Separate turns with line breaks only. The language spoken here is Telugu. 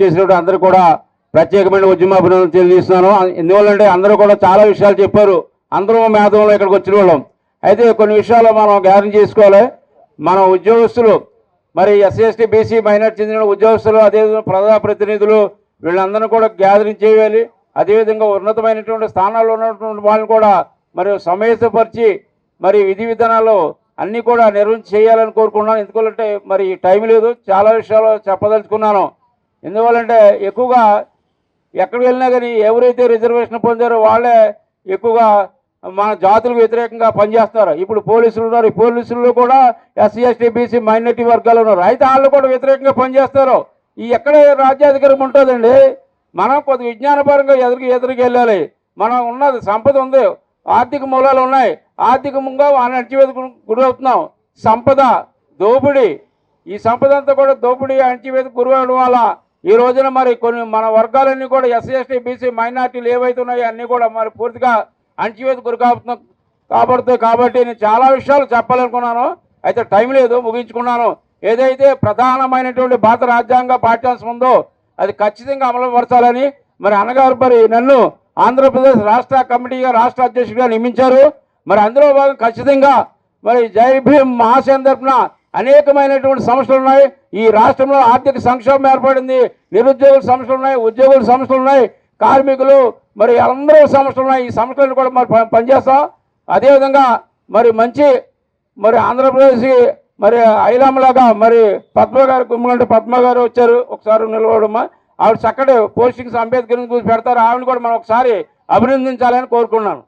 చేసినప్పుడు అందరూ కూడా ప్రత్యేకమైన ఉద్యమాభినందనలు తెలియజేస్తున్నాను. ఎందువల్లంటే అందరూ కూడా చాలా విషయాలు చెప్పారు. అందరూ మేధంలో ఇక్కడికి వచ్చిన వాళ్ళం. అయితే కొన్ని విషయాలు మనం గ్యారెంటీ చేసుకోవాలి. మన ఉద్యోగస్తులు మరి ఎస్ఎస్టీ బీసీ మైనార్టీ చెందిన ఉద్యోగస్తులు అదేవిధంగా ప్రజాప్రతినిధులు వీళ్ళందరినీ కూడా గ్యాదరింగ్ చేయాలి. అదేవిధంగా ఉన్నతమైనటువంటి స్థానాల్లో ఉన్నటువంటి వాళ్ళని కూడా మరి సమేతపరిచి మరి విధి విధానాలు అన్నీ కూడా నిర్వహించి చేయాలని కోరుకున్నాను ఎందుకంటే మరి టైం లేదు. చాలా విషయాలు చెప్పదలుచుకున్నాను. ఎందువల్లంటే ఎక్కువగా ఎక్కడికి వెళ్ళినా కానీ ఎవరైతే రిజర్వేషన్ పొందారో వాళ్ళే ఎక్కువగా మన జాతులకు వ్యతిరేకంగా పనిచేస్తారు ఇప్పుడు పోలీసులు ఉన్నారు. ఈ పోలీసుల్లో కూడా ఎస్సీ ఎస్టీ బీసీ మైనార్టీ వర్గాలు ఉన్నారు. అయితే వాళ్ళు కూడా వ్యతిరేకంగా పనిచేస్తారు. ఈ ఎక్కడ రాజ్యాధికారం ఉంటుందండి? మనం కొద్ది విజ్ఞానపరంగా ఎదురుకి ఎదురుకి వెళ్ళాలి. మనం ఉన్నది సంపద ఉంది. ఆర్థిక మూలాలు ఉన్నాయి. ఆర్థికంగా అణచివేత గురవుతున్నాం సంపద దోపిడీ. ఈ సంపద అంతా కూడా దోపిడీ అణచివేత గురవడం వల్ల ఈ రోజున మరి కొన్ని మన వర్గాలన్నీ కూడా ఎస్సీ ఎస్టీ బీసీ మైనార్టీలు ఏవైతున్నాయో అన్నీ కూడా మరి పూర్తిగా అణచివేత గురి కాబడుతుంది కాబట్టి నేను చాలా విషయాలు చెప్పాలనుకున్నాను. అయితే టైం లేదు ముగించుకున్నాను. ఏదైతే ప్రధానమైనటువంటి భారత రాజ్యాంగ పాఠ్యాంశం ఉందో అది ఖచ్చితంగా అమలు పరచాలని మరి అన్నగారు మరి నన్ను ఆంధ్రప్రదేశ్ రాష్ట్ర కమిటీగా రాష్ట్ర అధ్యక్షుడిగా నియమించారు. మరి అందులో భాగం ఖచ్చితంగా మరి జై భీమ్ మహాసేన తరఫున అనేకమైనటువంటి సమస్యలు ఉన్నాయి. ఈ రాష్ట్రంలో ఆర్థిక సంక్షోభం ఏర్పడింది. నిరుద్యోగుల సమస్యలు ఉన్నాయి ఉద్యోగుల సమస్యలు ఉన్నాయి కార్మికులు మరి అందరూ సమస్యలు ఉన్నాయి. ఈ సమస్యలను కూడా మరి పనిచేస్తాం. అదేవిధంగా మరి మంచి మరి ఆంధ్రప్రదేశ్కి మరి ఐలాంలాగా మరి పద్మ గారు గుమ్మగంట పద్మ గారు వచ్చారు. ఒకసారి నిలవడమ్మా ఆవిడ చక్కటి పోస్టింగ్స్ అంబేద్కర్ గురించి పెడతారు. ఆవిడని కూడా మనం ఒకసారి అభినందించాలని కోరుకున్నాను